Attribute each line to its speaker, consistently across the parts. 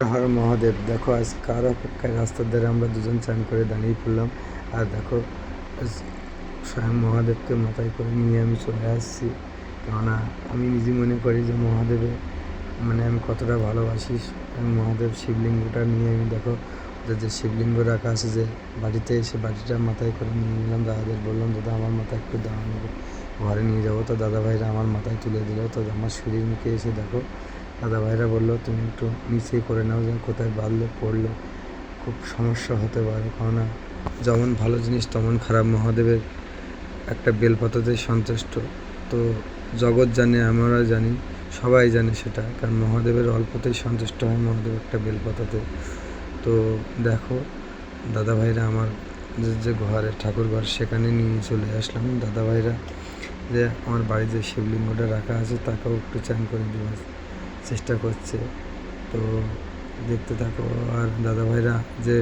Speaker 1: হর মহাদেব, দেখো আজ কার অপেক্ষায় রাস্তার ধারে আমরা দুজন চান করে দাঁড়িয়ে পড়লাম। আর দেখো স্বয়ং মহাদেবকে মাথায় করে নিয়ে আমি চলে আসছি। কেননা আমি নিজে মনে করি যে মহাদেবে মানে আমি কতটা ভালোবাসি মহাদেব শিবলিঙ্গটা নিয়ে। আমি দেখো, ওদের যে শিবলিঙ্গ রাখা আছে যে বাড়িতে এসে বাড়িটা মাথায় করে নিয়ে নিলাম। দাদাদের বললাম, দাদা, আমার মাথায় একটু আমি ঘরে নিয়ে যাব। তো দাদা ভাইরা আমার মাথায় তুলে দিল। তো আমার শরীর মুখে এসে দেখো দাদা ভাইরা বলল, তুমি একটু নিচে করে নাও যে কোথায় বাঁধলে পড়লে খুব সমস্যা হতে পারে। কেননা যেমন ভালো জিনিস, তেমন খারাপ। মহাদেবের একটা বেলপাতাতেই সন্তুষ্ট। তো জগৎ জানে, আমরা জানি, সবাই জানে সেটা। কারণ মহাদেবের অল্পতেই সন্তুষ্ট হয় মহাদেব একটা বেলপাতাতে। তো দেখো, দাদা ভাইরা, আমার যে ঘরে ঠাকুর ঘর, সেখানে নিয়ে চলে আসলাম। দাদা ভাইরা যে, আমার বাড়িতে যে শিবলিঙ্গটা রাখা আছে, তাকেও একটু চান করে দেওয়ার চেষ্টা করছে। তো দেখতে থাকো। আর দাদাভাইরা যে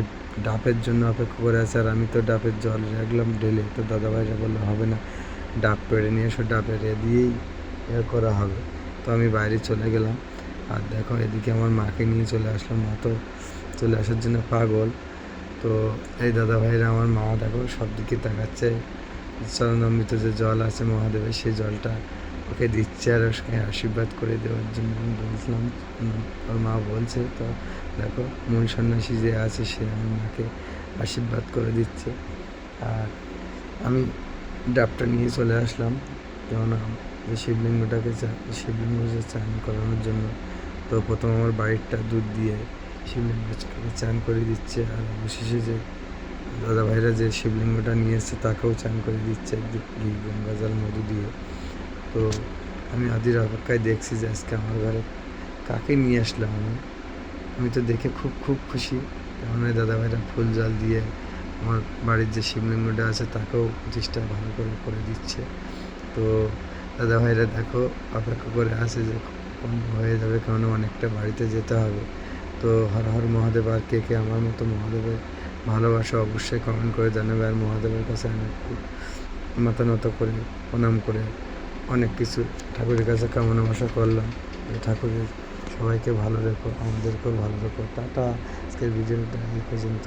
Speaker 1: ডাবের জন্য অপেক্ষা করে আছে, আর আমি তো ডাবের জল রাখলাম ঢেলে, তো দাদাভাইরা বলল, হবে না ডাব পেড়ে নিয়ে এসো ডাবের এ দিয়েই এ করা হবে। তো আমি বাইরে চলে গেলাম। আর দেখো, এদিকে আমার মাকে নিয়ে চলে আসলাম, মা তো চলে আসার জন্য পাগল। তো এই দাদা ভাইরা আমার মা দেখো সব দিকে তাকাচ্ছে। চরণামৃত যে জল আছে মহাদেবের, সেই জলটা ওকে দিচ্ছে আর ওকে আশীর্বাদ করে দেওয়ার জন্য বলছিলাম ওর মা বলছে তো দেখো, মূল সন্ন্যাসী যে আছে সে আমার মাকে আশীর্বাদ করে দিচ্ছে। আর আমি ডাবটা নিয়ে চলে আসলাম, কেননা যে শিবলিঙ্গটাকে শিবলিঙ্গ যে চান করানোর জন্য, তো প্রথম আমার বাড়িরটা দুধ দিয়ে শিবলিঙ্গটাকে চান করে দিচ্ছে, আর অবশেষে যে দাদা ভাইরা যে শিবলিঙ্গটা নিয়ে এসছে, তাকেও চান করে দিচ্ছে গঙ্গা জল মধু দিয়ে। তো আমি আদির অপেক্ষায় দেখছি যে আজকে আমার ঘরে কাকে নিয়ে আসলাম আমি। আমি তো দেখে খুব খুব খুশি। কেমন দাদা ভাইরা ফুল জল দিয়ে আমার বাড়ির যে শিবলিঙ্গটা আছে তাকেও প্রতিষ্ঠা ভালো করে করে দিচ্ছে। তো দাদাভাইরা দেখো অপেক্ষা করে আছে যে হয়ে যাবে কারণ অনেকটা বাড়িতে যেতে হবে। তো হর হর মহাদেব আর কে কে আমার মতো মহাদেবের ভালোবাসা অবশ্যই কমেন্ট করে জানাবে আর মহাদেবের কাছে আমি মাথা নত করে প্রণাম করে অনেক কিছু ঠাকুরের কাছে কামনা বাসা করলাম। ঠাকুরের সবাইকে ভালো রেখো, আমাদেরকেও ভালো রেখো। টাটা, আজকের ভিডিওটা এই পর্যন্ত।